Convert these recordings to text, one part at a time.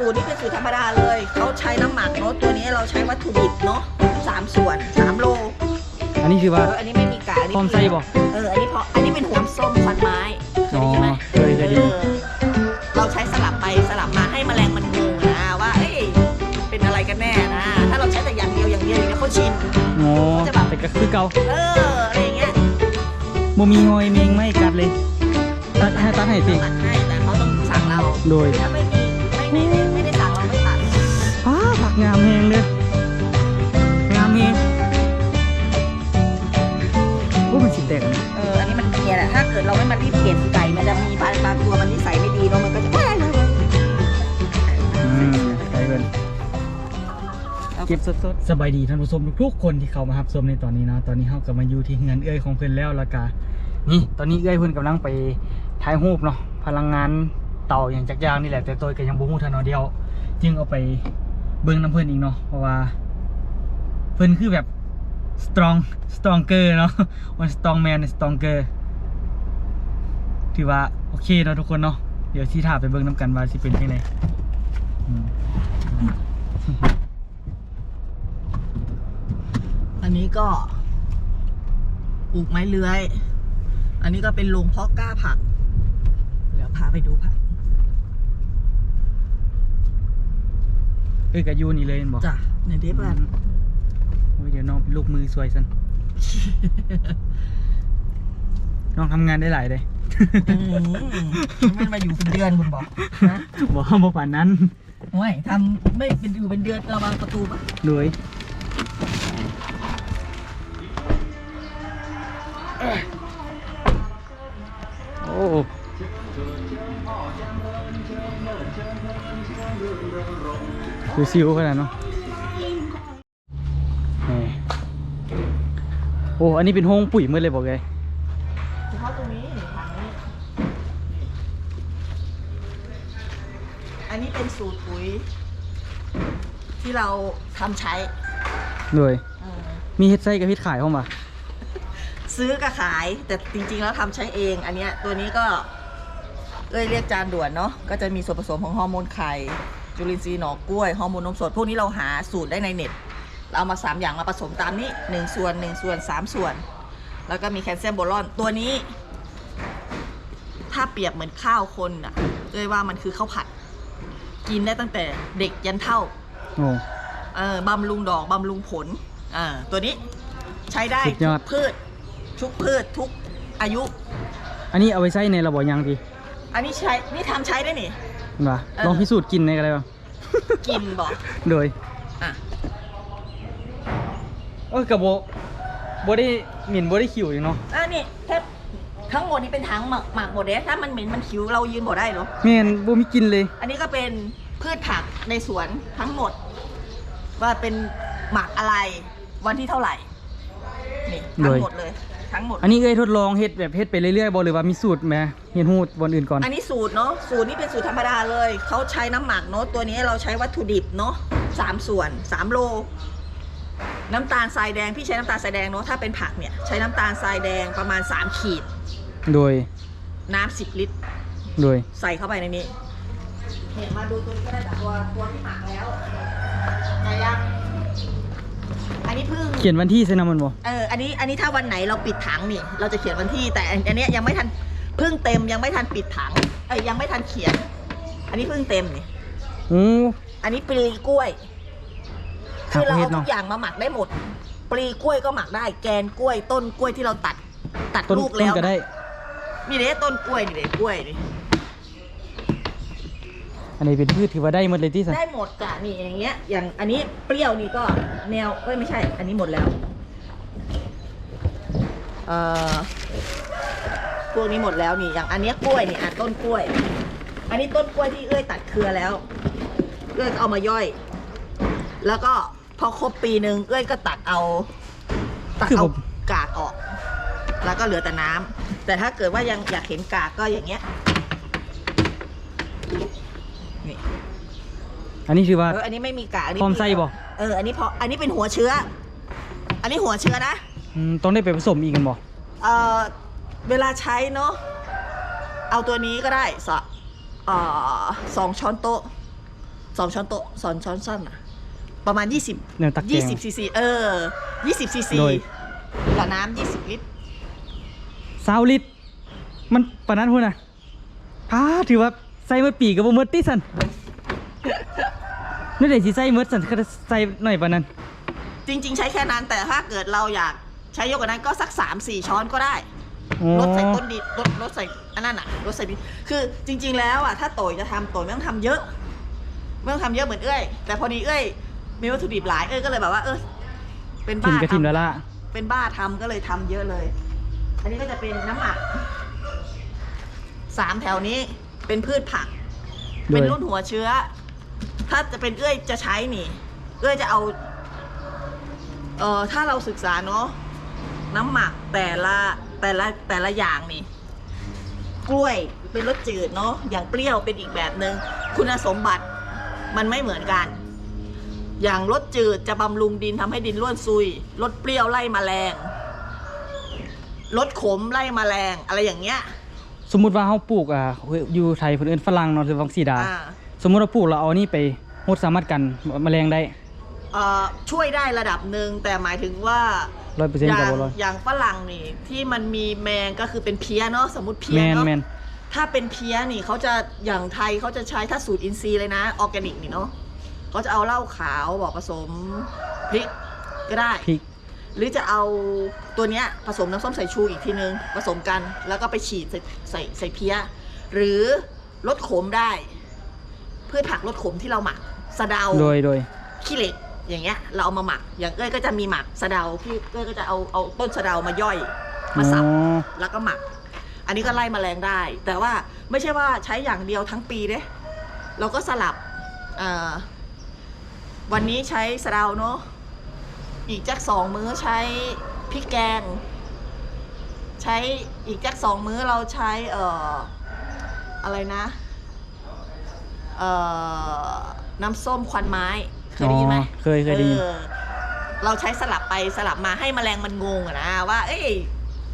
สูตรนี้เป็นสูตรธรรมดาเลย เขาใช้น้ำหมักเนาะ ตัวนี้เราใช้วัตถุดิบเนาะสามส่วนสามโล อันนี้คือเอว่าออันนี้ไม่มีกากอันนี้พร้อมไส้บ่เออ อันนี้พออันนี้เป็นหัวส้มควันไม้เคยอ๋อได้ยินไหมเคยเคยได้ยินเออเราใช้สลับไปสลับมาให้แมลงมันงงนะว่า เอ้ย เป็นอะไรกันแน่นะ ถ้าเราใช้แต่อย่างเดียวอย่างเดียวอย่างเงี้ยเขาชินอ๋อจะแบบแต่ก็คือเก่าเออ อะไรอย่างเงี้ยบ่มีงอยเมงไม่กัดเลย ตัดให้ตัดให้ติ ตัดให้แต่เขาต้องสั่งเรา โดย ถ้าไม่มีไม่ แตกอะนะเอออันนี้มันเนี่ยแหละถ้าเกิดเราไม่มารีบเก็บไก่มันจะมีบางบางตัวมันนิสัยไม่ดีเนาะมันก็จะอืมไปเพิ่นเก็บสดๆสบายดีท่านผู้ชมทุกๆคนที่เข้ามารับชมในตอนนี้เนาะตอนนี้เฮากลับมาอยู่ที่เงินเอ้ยของเพิ่นแล้วและกานี่ตอนนี้เอ้ยเพิ่นกำลังไปถ่ายรูปเนาะพลังงานเต่าอย่างจักอย่างนี่แหละแต่ตัวก็ยังบ่ฮู้ทันเนาะเดียว จึงเอาไปเบิ่งน้ำเพิ่นอีกเนาะเพราะว่า เพิ่นคือแบบ strong stronger เนาะ one strong man stronger ถือว่า โอเคเนาะทุกคนเนาะ เดี๋ยวที่ถ่าไปเบิ่งน้ำกันว่าสิเป็นยังไงอืมอันนี้ก็ปลูกไม้เลื้อย อันนี้ก็เป็นโรงเพาะกล้าผัก เดี๋ยวพาไปดูผักเอ้ยกับยูนี่เลยเห็นบอกจ้ะในเดฟบ้านโอ้ย เดี๋ยวน้องเป็นลูกมือสวยสัน น้องทำงานได้หลายเลยอืมไม่มาอยู่เป็นเดือนคุณบอกนะบอกว่าบ่ป่านนั้นไม่ทำไม่เป็นอยู่เป็นเดือนระวังประตูปะเลยโอ้คือซิวขนาดเนาะ อ้อันนี้เป็นห้องปุ๋ยมืดเลยบอกเลยเฉพาะตรงนี้ถังนี้ อันนี้เป็นสูตรปุ๋ย ที่เราทำใช้เลยเออมีเฮ็ดไส้กับเฮ็ดขายเข้ามาซื้อกับขาย แต่จริงๆแล้วทำใช้เอง อันเนี้ยตัวนี้ก็เอ้ยเรียกจานด่วนเนาะก็จะมีส่วนผสมของฮอร์โมนไข่จุลินทรีย์หนอกกล้วยฮอร์โมนนมสดพวกนี้เราหาสูตรได้ในเน็ต เราเอามา 3 อย่างมาผสมตามนี้ 1 ส่วน 1 ส่วน 3 ส่วน แล้วก็มีแคลเซียมโบรอนตัวนี้ ถ้าเปรียบเหมือนข้าวคนอะเอ้ยว่ามันคือข้าวผัด กินได้ตั้งแต่เด็กยันเท่าโอ้ เออบำรุงดอกบำรุงผลเออตัวนี้ใช้ได้สุดยอด ทุกพืชทุกพืชทุกอายุ อันนี้เอาไว้ใส่ในระบบยังพี่อันนี้ใช้นี่ทำใช้ได้นี่ ว่าเออ ลองพิสูจน์กินในกันเลยป่ะกินบอกโดย อะ เออกับโบโบได้หมิ่นโบได้ขิวอยู่เนาะอันนี้แค่ทั้งหมดนี้เป็นถังหมักหมักหมดเลยถ้ามันเหม็นมันคิวเรายืนบ่ได้เนาะแม่นโบมีกินเลย อันนี้ก็เป็นพืชผักในสวนทั้งหมด ว่าเป็นหมักอะไร วันที่เท่าไหร่นี่ทั้งหมดเลยทั้งหมด อันนี้เอ้ยทดลองเฮ็ดแบบเฮ็ดไปเรื่อยๆบหรือว่ามีสูตรไหมเฮ็ดฮูดบนอื่นก่อน อันนี้สูตรเนาะสูตรนี้เป็นสูตรธรรมดาเลยเขาใช้น้ำหมักเนาะตัวนี้เราใช้วัตถุดิบเนาะสามส่วนสามโล น้ำตาลทรายแดงพี่ใช้น้ำตาลทรายแดงเนาะถ้าเป็นผักเนี่ยใช้น้ำตาลทรายแดงประมาณ 3 ขีด โดยน้ำสิบลิตร โดยใส่เข้าไปในนี้เห็นมาดูตัวนี้ก็ได้จากตัวตัวที่หมักแล้วไหนยังอันนี้เพิ่งเขียนวันที่ใส่น้ำมันบ่เอออันนี้อันนี้ถ้าวันไหนเราปิดถังนี่เราจะเขียนวันที่แต่อันอันเนี้ยยังไม่ทันเพิ่งเต็มยังไม่ทันปิดถังเอ้ยยังไม่ทันเขียน อันนี้เพิ่งเต็มนี่โอ้อันนี้ปลีกล้วย คือเราประเภเอาททุเนาะกอย่างมาหมักได้หมด ปลีกล้วยก็หมักได้ แกนกล้วย ต้นกล้วยที่เราตัด ตัดต้นลูกต้แล้นวก็ได้ นี่เด้ต้นกล้วยนี่เด้กล้วยนี่อันนี้เป็นพืชถือว่าได้หมดเลยที่สันได้หมดจ้ะนี่อย่างเงี้ย อย่างอันนี้เปรี้ยวนี่ก็แนวเอ้ยไม่ใช่ อันนี้หมดแล้วเอ่อพวกนี้หมดแล้วนี่อย่างอันเนี้ยกล้วยนี่อะต้นกล้วย อันนี้ต้นกล้วยที่เอ้ยตัดเครือแล้วเอ้ยก็เอามาย่อย แล้วก็ พอครบปีหนึ่งเอ้ยก็ตัดเอา ตัดคือเอาผม กากออก แล้วก็เหลือแต่น้ำแต่ถ้าเกิดว่ายังอยากเห็นกากก็อย่างเงี้ยนี่อันนี้คือว่าเอออันนี้ไม่มีกากอันนี้พร้อมไส้บ่เอออันนี้พออันนี้เป็นหัวเชื้อ อันนี้หัวเชื้อนะอืมต้องได้ไปผสมอีกกันบ่เออเวลาใช้เนาะเอาตัวนี้ก็ได้สะเอ่อสองช้อนโต๊ะสองช้อนโต๊ะสองช้อนสั้นอะ ประมาณยี่สิบแนวตักแกยี่งสิบซีซีเออยี่สิบซีซีโดยกับน้ำยี่สิบลิตร ซาวลิตรมันปานนั้นพุ่นน่ะพาถือว่าใส่เมื่อปีกับบ่เมื่อติสันนี่ได้สิใส่เมื่อสันก็ใส่หน่อยปานนั้น จริง ๆ ใช้แค่นั้นแต่ถ้าเกิดเราอยากใช้เยอะกว่านั้นก็สักสามสี่ช้อนก็ได้อ๋อรถใส่ต้นดินรถรถใส่อันนั้นอะรถใส่ดินคือจริง ๆ แล้วอะถ้าโตยจะทำโตยไม่ต้องทำเยอะไม่ต้องทำเยอะเหมือนเอ้ยแต่พอดีเอ้ย มีวัตถุดิบหลายเอ้ยก็เลยแบบว่า เออเป็นทิมบ้าก็ทิมทำแล้วล่ะ เป็นบ้าทำก็เลยทำเยอะเลย อันนี้ก็จะเป็นน้ำหมักสามแถวนี้เป็นพืชผักโดยเป็นรุ่นหัวเชื้อ ถ้าจะเป็นเอ้ยจะใช้นี่ เอ้ยจะเอา เอ่อถ้าเราศึกษาเนาะน้ำหมักแต่ละแต่ละแต่ละอย่างนี่ กล้วยเป็นรสจืดเนาะอย่างเปรี้ยวเป็นอีกแบบหนึง่งคุณสมบัติมันไม่เหมือนกัน อย่างรสจืดจะบำรุงดินทำให้ดินร่วนซุยรสเปรี้ยวไล่แมลงรสขมไล่แมลงอะไรอย่างเงี้ย สมมุติว่าเฮาปลูกอ่าอยู่ไทยเพิ่นเอิ้นฝรั่งเนาะหรือวังสีดา อ่า สมมุติว่าปลูกเราเอานี่ไปโหดสามารถกันแมลงได้เอ่อช่วยได้ระดับหนึ่งแต่หมายถึงว่า100%อย่าก็งบ่ร้อยอย่างฝรั่งนี่ ที่มันมีแมงก็คือเป็นเพี้ยเนาะสมมติเพี้แมยนเนาะแมนถ้าเป็นเพี้ยนี่เขาจะอย่างไทยเขาจะใช้ถ้าสูตรอินทรีย์เลยนะออร์แกนิกนี่เนาะ เขาจะเอาเหล้าขาวบอกผสมพริกก็ได้ พริก หรือจะเอาตัวเนี้ยผสมน้ำส้มสายชูอีกทีนึง ผสมกันแล้วก็ไปฉีดใส่ใส่ใส่เพี้ย หรือลดขมได้พืชผักลดขมที่เราหมักสะเดาโดยโดยขี้เหล็กอย่างเงี้ย เราเอามาหมัก อย่างเอ้ยก็จะมีหมักสะเดาพี่เอ้ยก็จะเอาเอาต้นสะเดามาย่อยมาสับอ๋อแล้วก็หมัก อันนี้ก็ไล่แมลงได้ แต่ว่าไม่ใช่ว่าใช้อย่างเดียวทั้งปีเด้เราก็สลับอ่า วันนี้ใช้สะเดาเนาะอีกจักสองมื้อใช้พริกแกง ใช้อีกจักสองมื้อเราใช้เอ่ออะไรนะเอ่อน้ำส้มควันไม้เคยได้ยินไหมอ๋อเคยเคยได้ยิน ออเราใช้สลับไปสลับมาให้แมลงมันงงอะนะว่า เอ้ย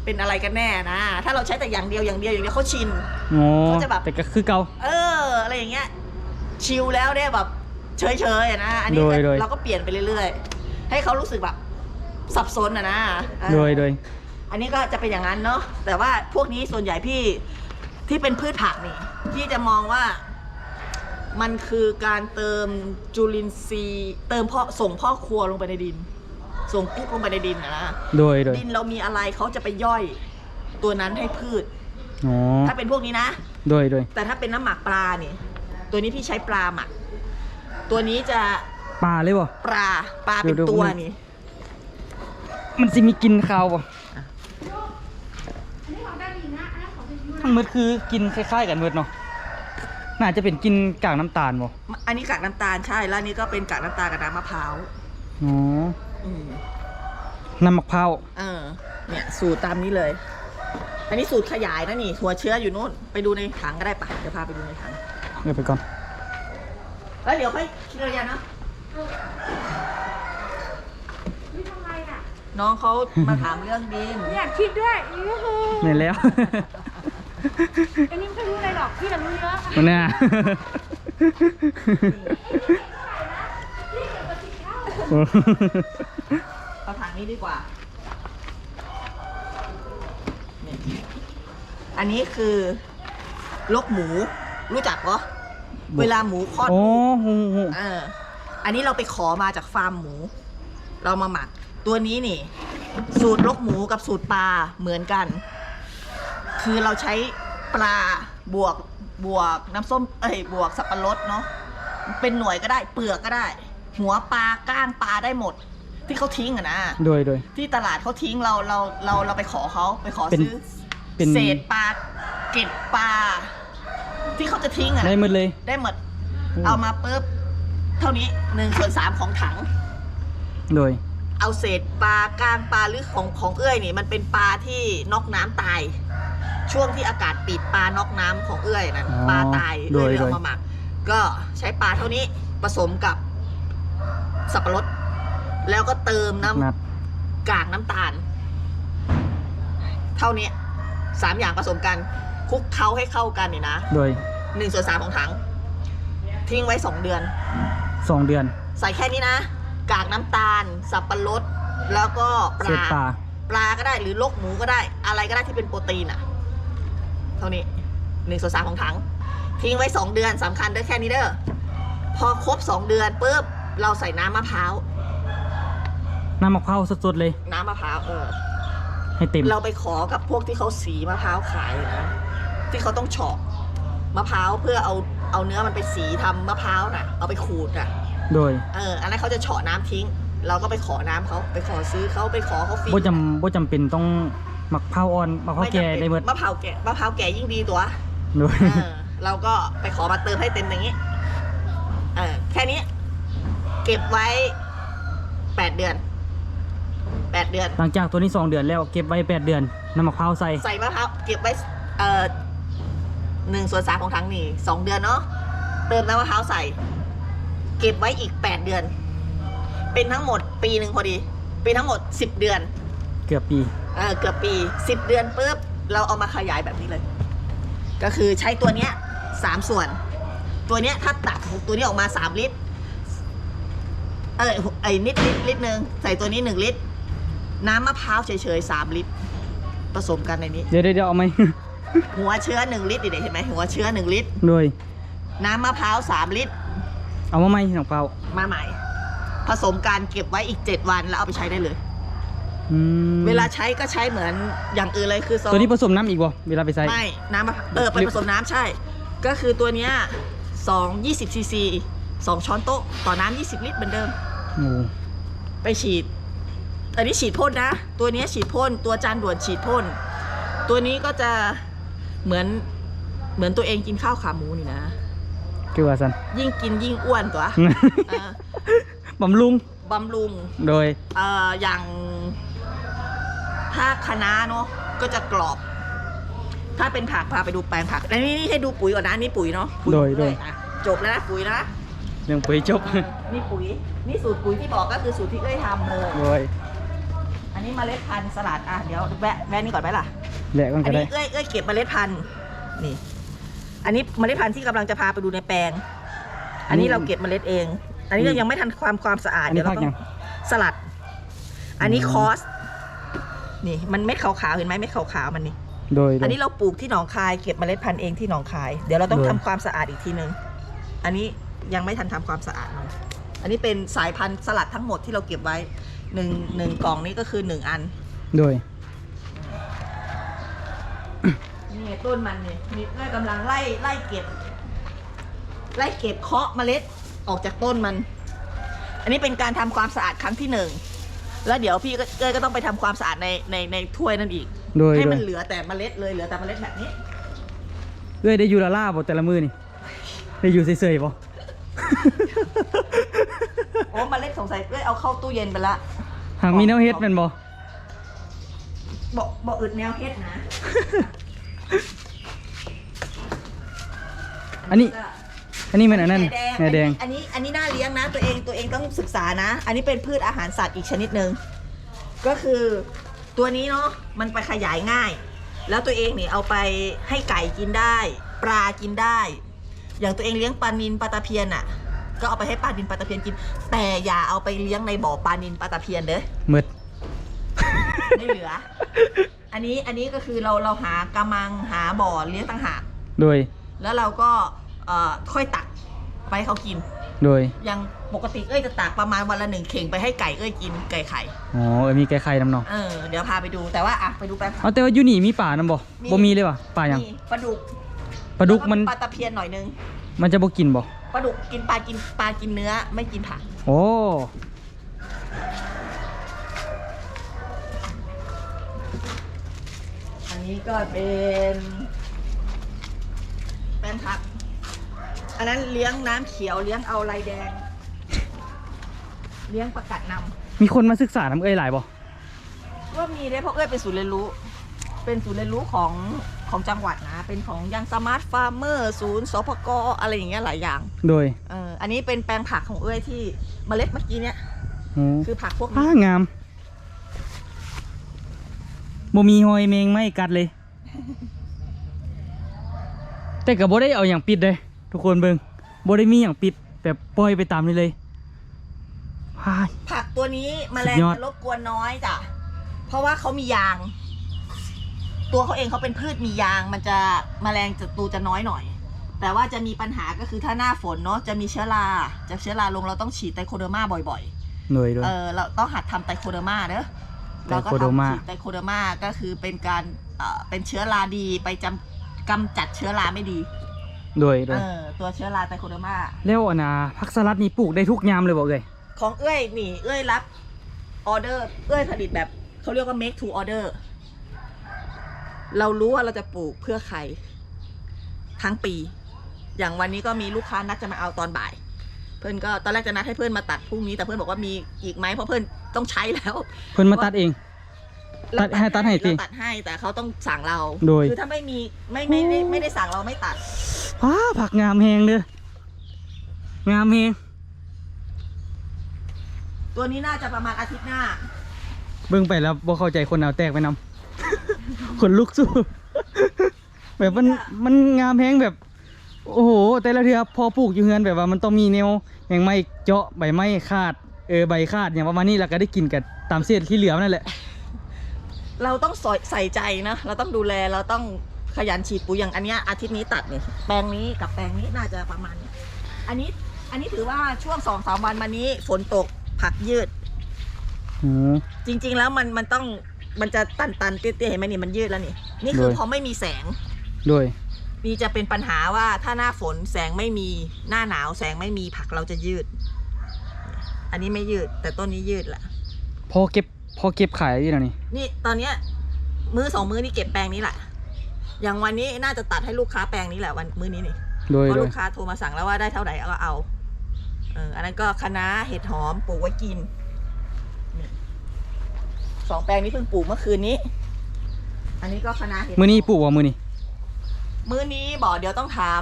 เป็นอะไรกันแน่นะ ถ้าเราใช้แต่อย่างเดียวอย่างเดียวอย่างเดียวเขาชินอ๋อเขาจะแบบ แต่ก็คือเก่า เออ อะไรอย่างเงี้ย ชิลแล้วเนี่ยแบบ เฉยๆอะนะอันนี้โดยก็โดย เราก็เปลี่ยนไปเรื่อยๆ ให้เขารู้สึกแบบสับสนอะนะเออ โดยโดย อันนี้ก็จะเป็นอย่างนั้นเนาะแต่ว่าพวกนี้ส่วนใหญ่พี่ที่เป็นพืชผักนี่พี่จะมองว่ามันคือการเติมจุลินทรีย์เติมพ่อส่งพ่อครัวลงไปในดิน ส่งกุ๊กลงไปในดินนะนะโดยโดยดินเรามีอะไรเขาจะไปย่อยตัวนั้นให้พืช อ๋อถ้าเป็นพวกนี้นะ โดยโดยแต่ถ้าเป็นน้ำหมักปลาเนี่ยตัวนี้พี่ใช้ปลาหมัก ตัวนี้จะปลาเลยบ่ ปลาปลาเป็นเดี๋ยวๆ ตัวมันนี่มันสิมีกลินคาวบ่ทั้งหมดคือกินคล้ายๆกันหมดเนาะน่าจะเป็นกินกากน้ำตาลบ่อันนี้กากน้ำตาลใช่แล้วอันนี้ก็เป็นกากน้ำตาลกับน้ำมะพร้าวอ๋ออืมน้ำมะพร้าวเออ เนี่ย สูตรตามนี้เลย อันนี้สูตรขยายนะนี่หัวเชื้ออยู่นู่น ไปดูในถังก็ได้ปะเดี๋ยวพาไปดูในถัง เดี๋ยวไปก่อน แล้วเดี๋ยวค่อยคิดระยะนะนี่ทำไมอะน้องเขามาถามเรื่องดินไม่อยากคิดด้วยอีก็คือนี่แล้วอันนี้ไม่รู้อะไรหรอกพี่แต่รู้เยอะ มันน่ะ เอาถังนี้ดีกว่านี่อันนี้คือลกหมูรู้จักเหรอ เวลาหมูคลอดโอ้โหโหเอออันนี้เราไปขอมาจากฟาร์มหมู เรามาหมัก ตัวนี้นี่ สูตรลกหมูกับสูตรปลาเหมือนกัน คือเราใช้ปลาบวกบวกน้ำส้มเอ้ยบวกสับปะรดเนาะเป็นหน่วยก็ได้เปลือกก็ได้ หัวปลาก้างปลาได้หมด ที่เขาทิ้งอะนะโดยโดยที่ตลาดเขาทิ้งเราเราเราเราไปขอเขาไปขอเป็นซื้อเป็นเศษปลาเกล็ดปลา ที่เขาจะทิ้งอะนะได้หมดเลย ได้หมดอืมเอามาปุ๊บเท่านี้หนึ่งส่วนสามของถัง โดย เอาเศษปลากลางปลาหรือของของเอื้อยนี่ มันเป็นปลาที่นอกน้ำตาย ช่วงที่อากาศปิดปลานอกน้ำของเอื้อยนั่นอ๋อปลาตายโดเอื้อยยเลยเอาโดยมาหมัก ก็ใช้ปลาเท่านี้ผสมกับสับปะรด แล้วก็เติมน้ำนัดกากน้ำตาล เท่านี้สามอย่างผสมกัน คลุกเคล้าให้เข้ากันนี่นะโดยหนึ่งส่วนสามของถัง ทิ้งไว้สองเดือน สองเดือน ใส่แค่นี้นะ กากน้ำตาล สับปะรด แล้วก็ปเศษลาปลาปลาก็ได้หรือลกหมูก็ได้ อะไรก็ได้ที่เป็นโปรตีนอะเท่านี้หนึ่งส่วนสามของถัง ทิ้งไว้สองเดือนสำคัญเด้อแค่นี้เด้อพอครบสองเดือนปุ๊บเราใส่น้ำมะพร้าวน้ำมะพร้าวสดๆเลย น้ำมะพร้าวเออ ให้เต็ม เราไปขอกับพวกที่เขาสีมะพร้าวขายนะ ที่เขาต้องเฉาะมะพร้าวเพื่อเอาเอาเนื้อมันไปสีทำมะพร้าวน่ะ เอาไปขูดน่ะ โดย เออ อันนั้นเขาจะเฉาะน้ำทิ้ง เราก็ไปขอน้ำเขาไปขอซื้อเขาไปขอเขาฟรีบ่จำบ่จำเป็นต้องมะพร้าวอ่อนมะพร้าวแก่ได้หมดมะพร้าวแก่มะพร้าวแก่ยิ่งดีตัวโดย เออ เราก็ไปขอมาเติมให้เต็มอย่างนี้ เออ แค่นี้ เก็บไว้แปดเดือนแปดเดือน หลังจากตัวนี้สองเดือนแล้วเก็บไว้แปดเดือนน้ำมะพร้าวใส่ ใส่มะพร้าวเก็บไว้เอ่อ หนึ่งส่วนสามของถังนี่สองเดือนเนาะเติมน้ำมะพร้าวใส่ เก็บไว้อีกแปดเดือน เป็นทั้งหมดปีหนึ่งพอดี เป็นทั้งหมดสิบเดือนเกือบปีเออเกือบปีสิบเดือนปุ๊บเราเอามาขยายแบบนี้เลย ก็คือใช้ตัวเนี้ยสามส่วน ตัวเนี้ยถ้าตัดตัวนี้ออกมาสามลิตรเออไอ้นิดลิตรลิตรหนึ่งใส่ตัวนี้หนึ่งลิตร น้ำมะพร้าวเฉยๆสามลิตร ผสมกันในนี้ เดี๋ยวเดี๋ยวเดี๋ยวเอาไหม หัวเชื้อหนึ่งลิตรดิเห็นไหมหัวเชื้อหนึ่งลิตร โดย น้ำมะพร้าวสามลิตร เอามาไหมน้องเปามาใหม่ ผสมกันเก็บไว้อีกเจ็ดวันแล้วเอาไปใช้ได้เลย อืมเวลาใช้ก็ใช้เหมือนอย่างอื่นเลยคือซองตัวนี้ผสมน้ำอีกบ่เวลาไปใส่ ไม่น้ำมะเออไปผสมน้ำใช่ ก็คือตัวเนี้ยสองยี่สิบซีซีสองช้อนโต๊ะต่อน้ำยี่สิบลิตรเหมือนเดิม โอ้ไปฉีด อันนี้ฉีดพ่นนะ ตัวเนี้ยฉีดพ่น ตัวจานด่วนฉีดพ่น ตัวนี้ก็จะ เหมือน เหมือนตัวเองกินข้าวขาหมูนี่นะคือว่าสันยิ่งกินยิ่งอ้วนตัวเออบำรุงบำรุงโดยเอ่ออย่าง ถ้าคะน้าเนาะก็จะกรอบ ถ้าเป็นผักพาไปดูแปลงผักอันนี้นี่ให้ดูปุ๋ยก่อนนะนี่ปุ๋ยเนาะปุ๋โดยโดย อะจบแล้วนะปุ๋ยนะเรื่องปุ๋ยจบนี่ปุ๋ยนี่สูตรปุ๋ยที่บอกก็คือสูตรที่เอ้ยทำเลย โดยอันนี้เมล็ดพันธุ์สลัดอะเดี๋ยวแวะแวะนี่ก่อนไหมล่ะ แหละกันอัก็นได้ นี้เอ้ยเอ้ยเก็บเมล็ดพันธุ์นี่ อันนี้เมล็ดพันธุ์ที่กำลังจะพาไปดูในแปลง อันนี้เราเก็บเมล็ดเอง อันนี้เรายังไม่ทันความความสะอาดอันนี้เดี๋ยวเราภาคต้ยัองงสลัด อันนี้คอส นี่ มันเม็ดขาวๆเห็นไหมเม็ดขาวๆมันนี่ โดยโดอันยนี้เราปลูกที่หนองคายเก็บเมล็ดพันธุ์เองที่หนองคาย เดี๋ยวเราต้องโดยทำความสะอาดอีกทีนึง อันนี้ยังไม่ทันทำความสะอาดมันอันนี้เป็นสายพันธุ์สลัดทั้งหมดที่เราเก็บไว้หนึ่งหนึ่งกล่องนี้ก็คือหนึ่งอัน โดย นี่ไงต้นมันเนี่ยนี่เอ้ยกำลังไล่ไล่เก็บ ไล่เก็บเคาะเมล็ดออกจากต้นมัน อันนี้เป็นการทำความสะอาดครั้งที่หนึ่งแล้วเดี๋ยวพี่ก็เอ้ยก็ต้องไปทำความสะอาดในในในถ้วยนั่นอีกโดยให้โดมันยเหลือแต่เมล็ดเลยเหลือแต่เมล็ดแบบนี้ เอ้ยได้อยู่ละล่าบ่แต่ละมือนี่ได้อยู่เฉยๆบ่ โอ้เมล็ดสงสัยเอ้ยเอาเข้าตู้เย็นไปละหากมีแนวเฮ็ดแม่นบ่ บอกบอกอึดแนวเฮ็ดนะอันนี้ อันนี้มันอันนั้นแหแหน่แดง อันนี้อันนี้น่าเลี้ยงนะ ตัวเองตัวเองต้องศึกษานะ อันนี้เป็นพืชอาหารสัตว์อีกชนิดหนึ่งก็คือตัวนี้เนาะมันไปขยายง่าย แล้วตัวเองเนี่ยเอาไปให้ไก่กินได้ ปลากินได้ อย่างตัวเองเลี้ยงปลานินปลาตะเพียนอะ ก็เอาไปให้ปลานินปลาตะเพียนกิน แต่อย่าเอาไปเลี้ยงในบ่อปลานินปลาตะเพียนเด้อหมืด ไม่เหลือ อันนี้อันนี้ก็คือเราเราหากำมังหาบ่อเลี้ยงต่างหากโดย แล้วเราก็เอ่อค่อยตักไปให้เขากิน โดย อย่างปกติเอ้ยจะตักประมาณวันละหนึ่งเข่งไปให้ไก่เอ้ยกินไก่ไข่ อ๋อเออมีแก้ไข่น้ำเนาะเออเดี๋ยวพาไปดูแต่ว่าอะไปดูแป๊บ เอาแต่ว่าอยู่นี่มีป่านํบ่บ่มีเลยว่ะป่าหยังนี่ปลาดุกปลาดุกมันปลาตะเพียนหน่อยนึงมันจะบ่กินบ่ปลาดุกกินปลากินปลากินเนื้อไม่กินผัก โอ้ นนี้ก็เป็นแป้งผัก อันนั้นเลี้ยงน้ำเขียวเลี้ยงเอาลายแดง เลี้ยงประกัดนำมีคนมาศึกษาน้ำเอ้ยหลายบ่ก็มีได้เพราะเอ้ยเป็นศูนย์เรียนรู้ เป็นศูนย์เรียนรู้ของของจังหวัดนะ เป็นของยังสมาร์ทฟาร์มเมอร์ศูนย์สพกอะไรอย่างเงี้ยหลายอย่างโดยเอออันนี้เป็นแปลงผักของเอ้ยที่เมล็ดเมื่อกี้เนี้ยโอ้คือผักพวกอ้านี้งาม บ่มีหอยแมงไม่กัดเลย แต่ก็บ่ได้เอาอย่างปิดเลยทุกคนเบิ่งบ่ได้มีอย่างปิดแบบปล่อยไปตามนี้เลยพาย ผักตัวนี้แมลงสุดยอด จะรบกวนน้อยจ้ะ เพราะว่าเขามียาง ตัวเขาเองเขาเป็นพืชมียาง มันจะแมลงจะตูจะน้อยหน่อย แต่ว่าจะมีปัญหาก็คือถ้าหน้าฝนเนาะจะมีเชื้อราจากเชื้อราลงเราต้องฉีดไตโคเดอร์มาบ่อยหน่วยๆ ด้วย เออเราต้องหัดทำไตโคเดอร์มาเนอะ เราก็ไตโคเดอร์ทำมาฉีดไตโคเดอร์มาก็คือเป็นการเอ่อเป็นเชื้อราดีไปจำกำจัดเชื้อราไม่ดีโดยโดเอยอตัวเชื้อราไตโคเดอร์มาแล้วอันน่ะผักสลัดนี่ปลูกได้ทุกยามเลยบ่เอ่ยของเอ้ยนี่ เอ้ยรับออเดอร์ เอ้ยผลิตแบบเขาเรียกว่า make to order เรารู้ว่าเราจะปลูกเพื่อใคร ทั้งปี อย่างวันนี้ก็มีลูกค้านัดจะมาเอาตอนบ่าย เพื่อนก็ตอนแรกจะนัดให้เพื่อนมาตัดพรุ่งนี้แต่เพื่อนบอกว่ามีอีกไหมเพราะเพื่อนต้องใช้แล้ว เพิ่นมาตัดเอง ตัดให้ตัดให้สิเราตัดให้แต่เขาต้องสั่งเราโดย คือถ้าไม่มีไม่ไม่ไม่ไม่ได้สั่งเราไม่ตัด ว้าผักงามแฮงเด้องามแฮงตัวนี้น่าจะประมาณอาทิตย์หน้า เบิ่งไปแล้วบ่เข้าใจคนเอาแตกไปนำ คนลุกสู้ แบบมันมันงามแฮงแบบ โอ้โหแต่ละเทือพอปลูกอยู่เฮือนแบบว่ามันต้องมีแนวอย่างไม้เจาะใบไม้ขาดเออใบขาดอย่างประมาณนี้แล้วก็ได้กินกับตามเศษที่เหลือนั่นแหละ เราต้องใส่ใส่ใจนะ เราต้องดูแลเราต้องขยันฉีดปุ๋ยอย่างอันเนี้ยอาทิตย์นี้ตัดเนี่ยแปลงนี้กับแปลงนี้น่าจะประมาณนี้อันนี้อันนี้ถือว่าช่วงสองสามวันมานี้ฝนตกผักยืด อืม จริง ๆ แล้วมันมันต้องมันจะตันตันๆเตี้ยๆเห็นไหมนี่มันยืดแล้วนี่นี่คือโดยพอไม่มีแสงโดย นี่จะเป็นปัญหาว่าถ้าหน้าฝนแสงไม่มีหน้าหนาวแสงไม่มีผักเราจะยืด อันนี้ไม่ยืด แต่ต้นนี้ยืดแหละพอเก็บพอเก็บขายที่ไหนนี่นี่ตอนเนี้ยมือสองมือนี่เก็บแปลงนี้แหละ อย่างวันนี้น่าจะตัดให้ลูกค้าแปลงนี้แหละวันมือนี้นี่โดยเพราะโดลูยกค้าโทรมาสั่งแล้วว่าได้เท่าไหร่ก็เอาเอออันนั้นก็คะน้าเห็ดหอมปลูกไว้กินนี่สองแปลงนี้เพิ่งปลูกเมื่อคืนนี้ อันนี้ก็คะน้าเห็ดมื้อนี้หปลูกว่ามื้อนี้ มื้อนี้บอกเดี๋ยวต้องถาม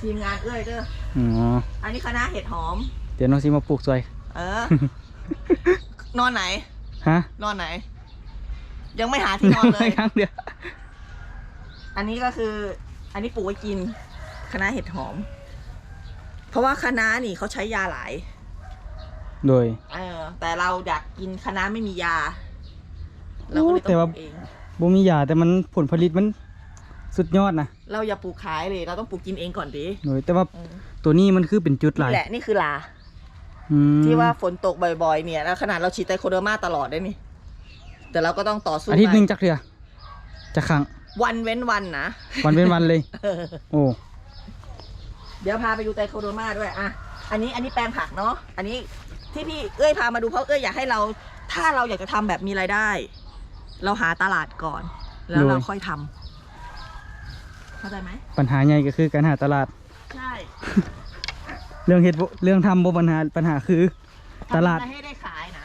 ทีมงานเอ้ยเด้ออ๋ออันนี้คะน้าเห็ดหอม เดี๋ยวน้องสิมาปลูกซอย เออ นอนไหน ฮะนอนไหน ยังไม่หาที่นอนเลย ครั้งเดียว อันนี้ก็คือ อันนี้ปลูกไว้กินคะน้าเห็ดหอม เพราะว่าคะน้านี่เขาใช้ยาหลาย โดย เออ แต่เราอยากกินคะน้าไม่มียา เราก็เลยต้องแต่ปว่า ลูกเอง บ่มียาแต่มันผลผลิตมัน สุดยอดนะเราอย่าปลูกขายเลย เราต้องปลูกกินเองก่อนดิโดยแต่ว่าเออตัวนี้มันคือเป็นจุดหลานี่ยแหละนี่คือลา อืมที่ว่าฝนตกบ่อยๆ เนี่ยแล้วขนาดเราฉีดไตโคเดอร์มาตลอดได้นี่ แต่เราก็ต้องต่อสู้อาทิตย์หนึ่งไปจักเทื่อจะครั้งวันเว้นวันนะวันเป็นวันเลยโอ้เดี๋ยวพาไปดูไตโคโดมาด้วยอะอันนี้อันนี้แปลงผักเนาะอันนี้ที่พี่เอ้ยพามาดูเพราะเอ้ยอยากให้เรา ถ้าเราอยากจะทำแบบมีรายได้ เราหาตลาดก่อน แล้วเราค่อยทำ เข้าใจไหมปัญหาใหญ่ก็คือการหาตลาด ใช่เรื่องเฮ็ดบ่เรื่องทำบ่ปัญหาปัญหาคือ ตลาด ทำยังไงให้ได้ขายนะ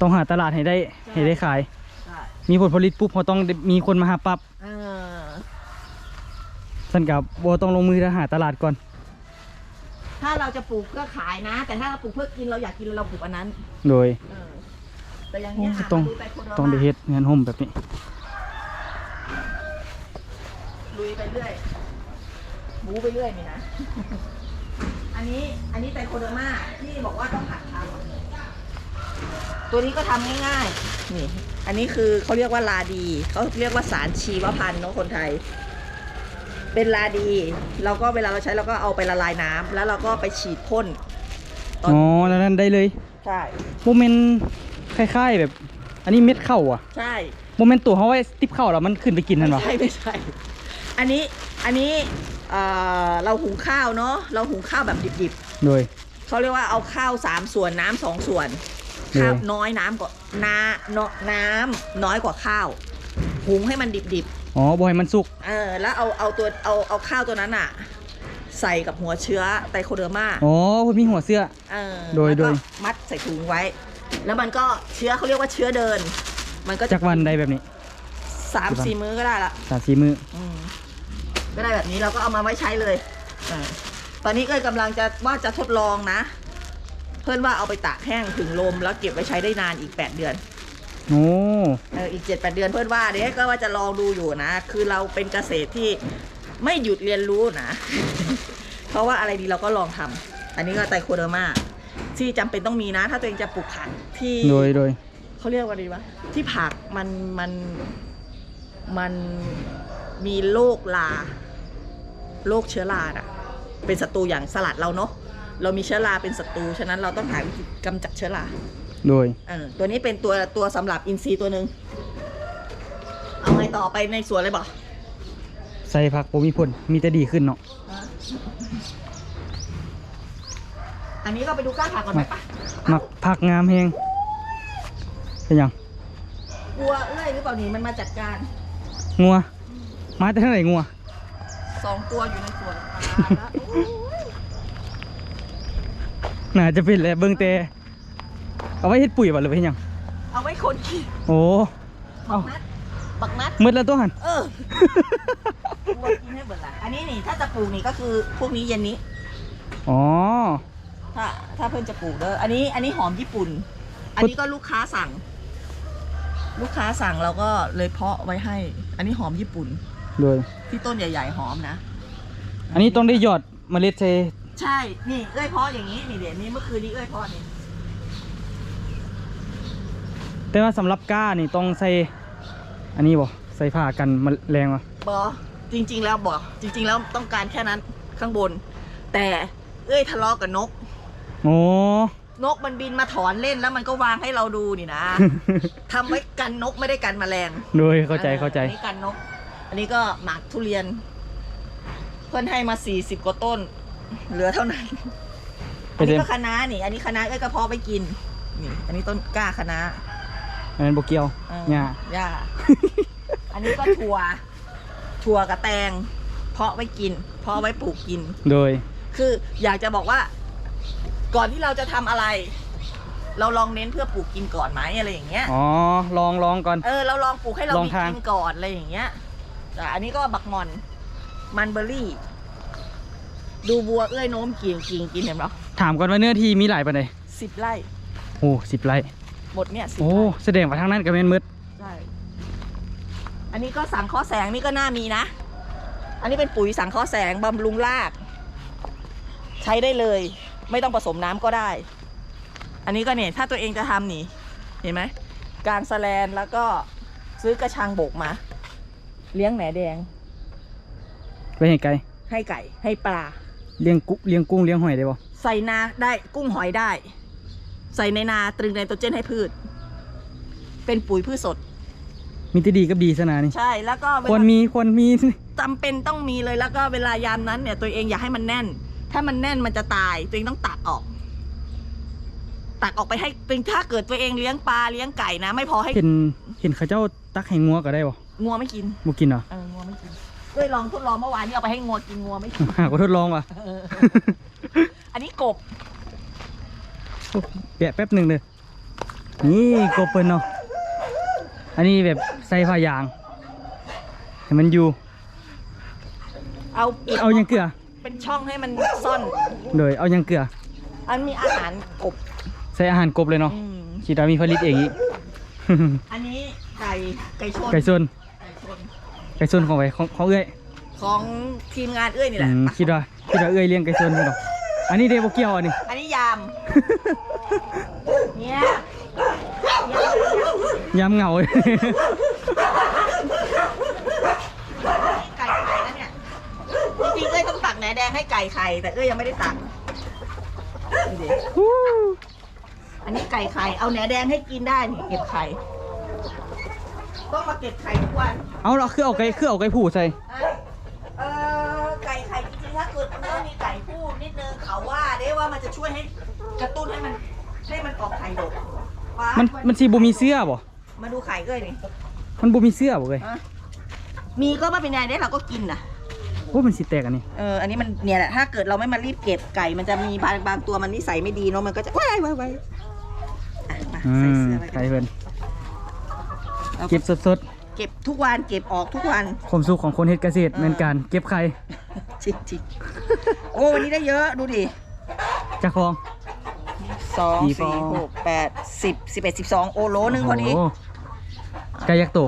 ต้องหาตลาดให้ได้ใช่ ให้ได้ขาย ใช่มีผลผลิตปุ๊บเขาต้องได้มีคนมาหาปรับเออ สันกับบ่ต้องลงมือหาตลาดก่อน ถ้าเราจะปลูกเพื่อขายนะ แต่ถ้าเราปลูกเพื่อกินเราอยากกินเราปลูกอันนั้น โดย เออ แต่อย่างเงี้ยโอ้หาต้องมาดูไตโคโดมาต้องได้เฮ็ดงานห่มแบบนี้ ลุยไปเรื่อยบูไปเรื่อยนี่นะ อันนี้อันนี้ไตโคเดอร์มาที่บอกว่าต้องหัดทำตัวนี้ก็ทำง่ายๆ นี่ อันนี้คือเขาเรียกว่าลาดี เขาเรียกว่าสารชีวพันธุ์เนาะคนไทย เป็นลาดี เราก็เวลาเราใช้เราก็เอาไปละลายน้ำแล้วเราก็ไปฉีดพ่นตอนอ๋อแล้วนั่นได้เลย ใช่โมเมนต์คล้ายๆแบบ อันนี้เม็ดข้าวอะ ใช่โมเมนต์ตัวเขาไว้ติบข้าวแล้วมันขึ้นไปกินนั่นไม่วะใช่ไม่ใช่ อันนี้อันนี้เอ่อเราหุงข้าวเนาะเราหุงข้าวแบบดิบๆโดยเขาเรียกว่าเอาข้าวสามส่วนน้ำสองส่วนเออข้าวน้อยน้ำกว่านาเนาะน้ำน้อยกว่าข้าว หุงให้มันดิบอ๋อบอยมันสุก ๆเออแล้วเอาเอาตัวเอาเอาข้าวตัวนั้นอะใส่กับหัวเชื้อไตโคเดอร์มา อ๋อคุณมีหัวเสื้อ เออโดยแล้วก็โดย มัดใส่ถุงไว้ แล้วมันก็เชื้อเขาเรียกว่าเชื้อเดิน มันก็จากวันใดแบบนี้สามสี่มื้อก็ได้ละสามสี่มืออืม ก็ได้แบบนี้เราก็เอามาไว้ใช้เลยอาตอนนี้ก็กำลังจะว่าจะทดลองนะ เพื่อนว่าเอาไปตากแห้งถึงลมแล้วเก็บไว้ใช้ได้นานอีก8เดือนโอ้เอออีก7 8เดือนเพื่อนว่าเดี๋ยวก็ว่าจะลองดูอยู่นะ คือเราเป็นเกษตรที่ไม่หยุดเรียนรู้นะ เพราะว่าอะไรดีเราก็ลองทำอันนี้ก็ไตโคเดอร์มาที่จำเป็นต้องมีนะ ถ้าตัวเองจะปลูกผักที่โดยโดยเขาเรียกว่าอะไรวะที่ผักมันมันมันมีโรคลา โรคเชื้อราอะเป็นศัตรูอย่างสลัดเราเนาะเรามีเชื้อราเป็นศัตรูฉะนั้นเราต้องหาวิธีกำจัดเชื้อราโดยเออตัวนี้เป็นตัวตัวสำหรับอินทรีย์ตัวหนึ่งเอาไงต่อไปในสวนเลยบอกใส่ผักโปมีผลมีแต่ดีขึ้นเนาะอันนี้ก็ไปดูก้านผักก่อนไหมปะมักผักงามแฮงเป็นหยังกลัวเอ้ยหรือเปล่านี่มันมาจัดการงัวมาแต่ทางไหนงัว สองตัวอยู่ในสวนตายละโอ้ยน่าจะเป็นแหละเบิ่งแต่เอาไว้เฮ็ดปุ๋ยบ่หรือว่าเฮ็ดหยัง เอาไว้คนกินโอ้บัเอากนัดบักนัดมืดแล้วตัวหัน เออวัวกินให้เบิดละอันนี้นี่ถ้าจะปลูกนี่ก็คือพวกนี้เย็นนี้ อ๋อ ถ้าถ้าเพื่อนจะปลูกเด้ออันนี้อันนี้หอมญี่ปุ่น อันนี้ก็ลูกค้าสั่ง ลูกค้าสั่งเราก็เลยเพาะไว้ให้ อันนี้หอมญี่ปุ่น โดยที่ต้นใหญ่ ๆ หอมนะ อันนี้ต้องได้หยอดเมล็ดใส่ใช่ นี่เอ้ยเพาะอย่างนี้ นี่เดี๋ยวนี้เมื่อคืนนี้เอ้ยเพาะนี่แต่ว่าสำหรับก้านี่ต้องใส่ อันนี้บ่ใส่ผ้ากันแมลงวะบอจริง ๆ แล้วบอจริง ๆ แล้วต้องการแค่นั้นข้างบน แต่เอ้ยทะเลาะกับนก โอ้ นกมันบินมาถอนเล่นแล้วมันก็วางให้เราดูนี่นะ ทำไว้กันนกไม่ได้กันแมลงโดยเข้าใจเข้าใจ อันนี้กันนก อันนี้ก็หมากทุเรียน เพื่อนให้มาสี่สิบกว่าต้น เหลือเท่านั้นไปอันเต็นี้มก็คะน้านี่ อันนี้คะน้าเอ้ยกระเพาะไปกิน นี่ อันนี้ต้นกล้าคะน้าอันนั้นบ่เกี่ยวเออหญ้าหญ้าอันนี้ก็ถั่ว ถั่วกับแตง เพาะไว้กิน เพาะไว้ปลูกกิน โดย คืออยากจะบอกว่า ก่อนที่เราจะทำอะไร เราลองเน้นเพื่อปลูกกินก่อนไหมอะไรอย่างเงี้ย อ๋อ ลองลองก่อน เออ เราลองปลูกให้เราลองมีทาง กินก่อนอะไรอย่างเงี้ยแต่ อันนี้ก็บักมอน มันเบอร์รี่ ดูบัวเอ้ยโน้มกิ่งกิ่งกินเห็นไหมถามก่อนว่าเนื้อที่มีหลายปานใดสิบไร่โอ้สิบไร่หมดเนี่ยสิบโอ้ไร่แสดงว่าทางนั้นก็แม่นมืดใช่อันนี้ก็สังเคราะห์แสงนี่ก็น่ามีนะ อันนี้เป็นปุ๋ยสังเคราะห์แสงบำรุงราก ใช้ได้เลย ไม่ต้องผสมน้ำก็ได้ อันนี้ก็เนี่ยถ้าตัวเองจะทำนี่ เห็นไหมกลางสแลนแล้วก็ซื้อกระชังโบกมา เลี้ยงแหนแดง ไปให้ไกลให้ไก่ ให้ปลา เลี้ยงกุเลี้ยงกุ้งเลี้ยงหอยได้บ่ใส่นาได้กุ้งหอยได้ ใส่ในนาตรึงไนโตรเจนให้พืช เป็นปุ๋ยพืชสด มีที่ดีกับดีซะนะนี่ใช่แล้วก็เวควรลามีควรมี จำเป็นต้องมีเลยแล้วก็เวลายามนั้นเนี่ย ตัวเองอย่าให้มันแน่น ถ้ามันแน่นมันจะตาย ตัวเองต้องตัดออก ตัดออกไปให้เป็นถ้าเกิดตัวเองเลี้ยงปลาเลี้ยงไก่นะ ไม่พอให้ เห็นเห็นเขาเจ้าตักให้งัวก็ได้บ่ งัวไม่กินบ่กินเหรอเอองัวไม่กินด้วยลองทดลองเมื่อวานนี้เอาไปให้งัวกินงัวไม่กินหาก็ทดลองว่ะเอออันนี้กบแปะแป๊บหนึ่งเลยนี่กบเปิ้นเนาะอันนี้แบบใส่ผ้ายางให้มันอยู่ เอาปิดเอายังเกลือเป็นช่องให้มันซ่อนโดยเอายังเกลือ อันมีอาหารกบใส่อาหารกบเลยเนาะอืมชีดามีผลิตเองอีก อันนี้ไก่ไก่ชนไก่ส้นไก่ชน ไก่ส้นของไว้ของของเอ้ยของทีมงานเอ้ยนี่แหอืละมคิดว่าคิดว่าเอ้ยเลี้ยงไก่ส้นนี่เนาะอันนี้เดบเกี่ยวอันนี้ อันนี้ยามเนี่ยยำเหงาไก่ไข่แล้วเนี่ยจริงๆเอ้ยต้องตักแหนแดงให้ไก่ไข่แต่เอ้ยยังไม่ได้ตักนี่ดิอันนี้ไก่ไข่เอาแหนแดงให้กินได้นี่เก็บไข่ ต้องมาเก็บไข่ทุกวันเอาเราคือเอาไก่คือเอาไก่ผูใส่อะเออไก่ไข่จริงๆถ้าเกิดเมื่อมีไก่พูดนิดนึงเขาว่าเด้ว่ามันจะช่วยให้กระตุ้นให้มันให้มันออกไข่ดกฟ้ามันมันสิบ่มีเสื้อบ่มาดูไข่เอ้ยนี่มันบ่มีเสื้อบ่เอ้ยอะมีก็ไม่เป็นไรเด้เราก็กินนะโอ้มันสิแตกอันนี้เอออันนี้มันเนี่ยแหละถ้าเกิดเราไม่มารีบเก็บไก่มันจะมีบางบางตัวมันนิสัยไม่ดีเนาะมันก็จะว้ายว้ายว้ายอะมาอืใส่มเสื้อไว้ไก่เพิ่น เอาเก็บสดเก็บทุกวันเก็บออกทุกวันๆความสุขของคนเฮ็ดเกษตรเหมือนกัน เก็บไข่ชิชิโอ้วันนี้ได้เยอะดูดิจากคลอง สองกี่ฟอสี่ง หกแปดสิบสิบเอ็ดสิบสองโอโลนึงพอดีโไก่ยักษ์โต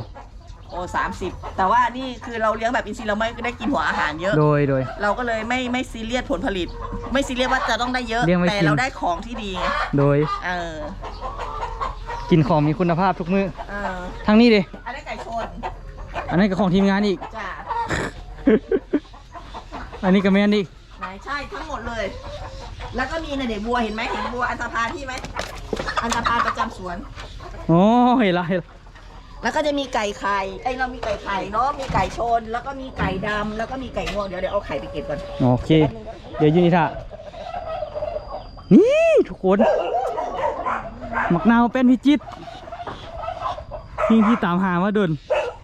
โอ้สามสิบแต่ว่านี่คือเราเลี้ยงแบบอินทรีย์เราไม่ได้กินหัวอาหารเยอะ โดยโดย เราก็เลยไม่ไม่ซีเรียสผลผลิต ไม่ซีเรียสว่าจะต้องได้เยอะ เลี้ยงไว้แต่กิน เราได้ของที่ดีไงโดย เออ กินของมีคุณภาพทุกมื้อเออทางนี้ดิอันนี้ไก่ชนอันนั้นก็ของทีมงานอีก จ้าอันนี้ก็แม่นอีกไหนใช่ทั้งหมดเลย แล้วก็มีในเด็กบัวเห็นไหมเห็นบัวอันตพาที่ไหมอันตพาประจำสวน โอ้เห็นละเห็นละแล้วก็จะมีไก่ไข่ไอยเรามีไก่ไข่เนาะมีไก่ชน แล้วก็มีไก่ดำแล้วก็มีไก่งวงเดี๋ยวเดี๋ยวเอาไข่ไปเก็บก่อนโอเค เดี๋ยวอยูนิท่านี่ทุกคน หมักนาวเป็นพิจิตรทิ้งที่ตามหามาดน